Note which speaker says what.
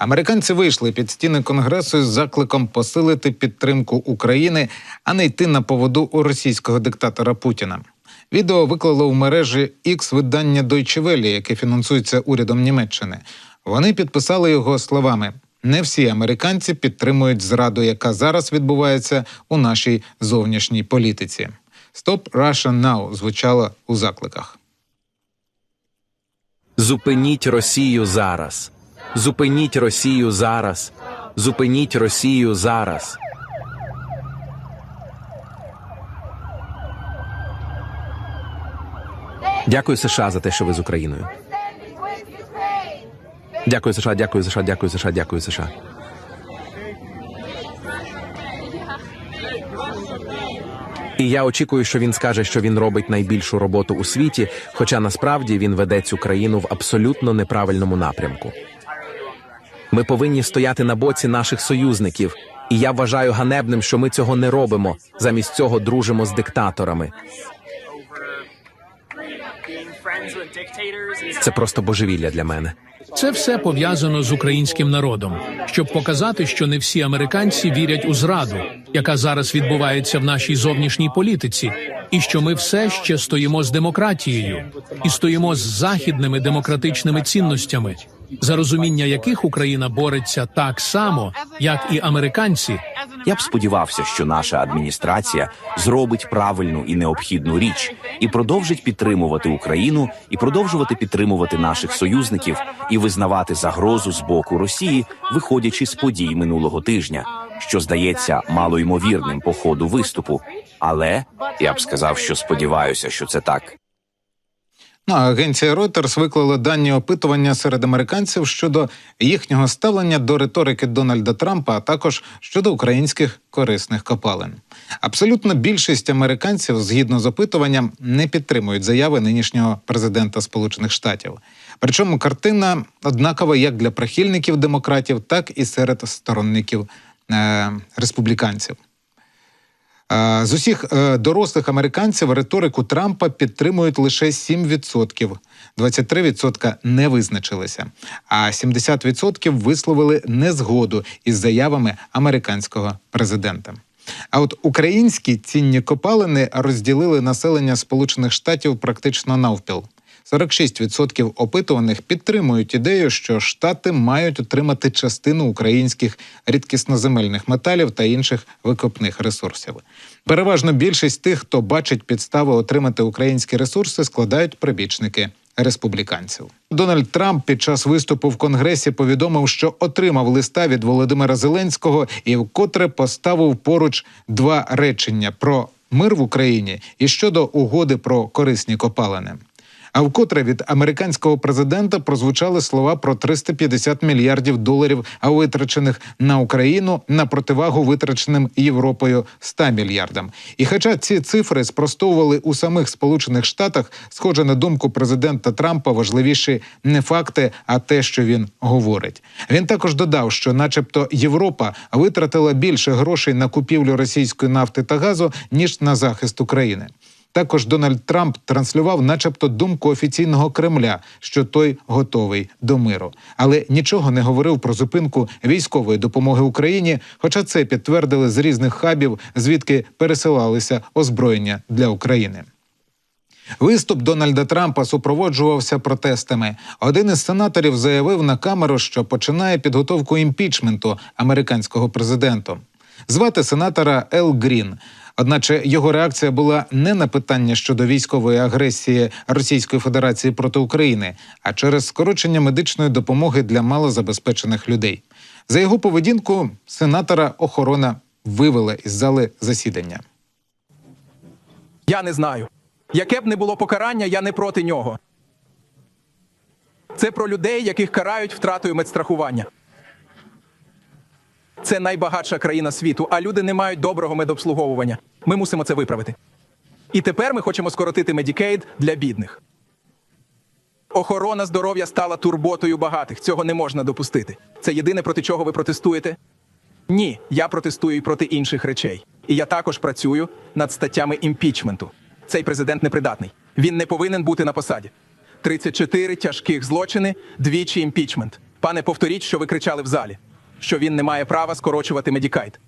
Speaker 1: Американці вийшли під стіни конгресу з закликом посилити підтримку України, а не йти на поводу у російського диктатора Путіна. Відео виклало в мережі X видання Deutsche Welle, яке фінансується урядом Німеччини. Вони підписали його словами: не всі американці підтримують зраду, яка зараз відбувається у нашій зовнішній політиці. Stop Russia Now звучало у закликах.
Speaker 2: Зупиніть Росію зараз. Зупиніть Росію зараз. Зупиніть Росію зараз. Дякую США за те, що ви з Україною. Дякую США, дякую США, дякую США, дякую США. І я очікую, що він скаже, що він робить найбільшу роботу у світі, хоча насправді він веде цю країну в абсолютно неправильному напрямку. Ми повинні стояти на боці наших союзників, і я вважаю ганебним, що ми цього не робимо. Замість цього дружимо з диктаторами. Це просто божевілля для мене.
Speaker 3: Це все пов'язано з українським народом, щоб показати, що не всі американці вірять у зраду, яка зараз відбувається в нашій зовнішній політиці, і що ми все ще стоїмо з демократією і стоїмо з західними демократичними цінностями, за розуміння яких Україна бореться так само, як і американці.
Speaker 4: Я б сподівався, що наша адміністрація зробить правильну і необхідну річ і продовжить підтримувати Україну, і продовжувати підтримувати наших союзників і визнавати загрозу з боку Росії, виходячи з подій минулого тижня, що здається малоймовірним по ходу виступу. Але я б сказав, що сподіваюся, що це так.
Speaker 1: Агенція Reuters виклала дані опитування серед американців щодо їхнього ставлення до риторики Дональда Трампа, а також щодо українських корисних копалин. Абсолютна більшість американців, згідно з опитуванням, не підтримують заяви нинішнього президента Сполучених Штатів. Причому картина однакова як для прихильників демократів, так і серед сторонників е- республіканців. З усіх е, дорослих американців риторику Трампа підтримують лише 7%. 23% не визначилися, а 70% висловили незгоду із заявами американського президента. А от українські цінні копалини розділили населення Сполучених Штатів практично навпіл. 46% опитуваних підтримують ідею, що штати мають отримати частину українських рідкісноземельних металів та інших викопних ресурсів. Переважно більшість тих, хто бачить підстави отримати українські ресурси, складають прибічники республіканців. Дональд Трамп під час виступу в Конгресі повідомив, що отримав листа від Володимира Зеленського і вкотре поставив поруч два речення про мир в Україні і щодо угоди про корисні копалини. А вкотре від американського президента прозвучали слова про 350 мільярдів доларів, а витрачених на Україну на противагу витраченим Європою 100 мільярдам. І хоча ці цифри спростовували у самих Сполучених Штатах, схоже на думку президента Трампа, важливіші не факти, а те, що він говорить. Він також додав, що, начебто, Європа витратила більше грошей на купівлю російської нафти та газу ніж на захист України. Також Дональд Трамп транслював, начебто, думку офіційного Кремля, що той готовий до миру, але нічого не говорив про зупинку військової допомоги Україні. Хоча це підтвердили з різних хабів, звідки пересилалися озброєння для України. Виступ Дональда Трампа супроводжувався протестами. Один із сенаторів заявив на камеру, що починає підготовку імпічменту американського президента. Звати сенатора Ел Грін. Одначе його реакція була не на питання щодо військової агресії Російської Федерації проти України, а через скорочення медичної допомоги для малозабезпечених людей. За його поведінку сенатора охорона вивела із зали засідання.
Speaker 5: Я не знаю. Яке б не було покарання, я не проти нього. Це про людей, яких карають втратою медстрахування. Це найбагатша країна світу, а люди не мають доброго медобслуговування. Ми мусимо це виправити. І тепер ми хочемо скоротити Медікейд для бідних. Охорона здоров'я стала турботою багатих. Цього не можна допустити. Це єдине, проти чого ви протестуєте? Ні, я протестую і проти інших речей. І я також працюю над статтями імпічменту. Цей президент непридатний. Він не повинен бути на посаді. 34 тяжких злочини, двічі імпічмент. Пане, повторіть, що ви кричали в залі, що він не має права скорочувати Медікайт.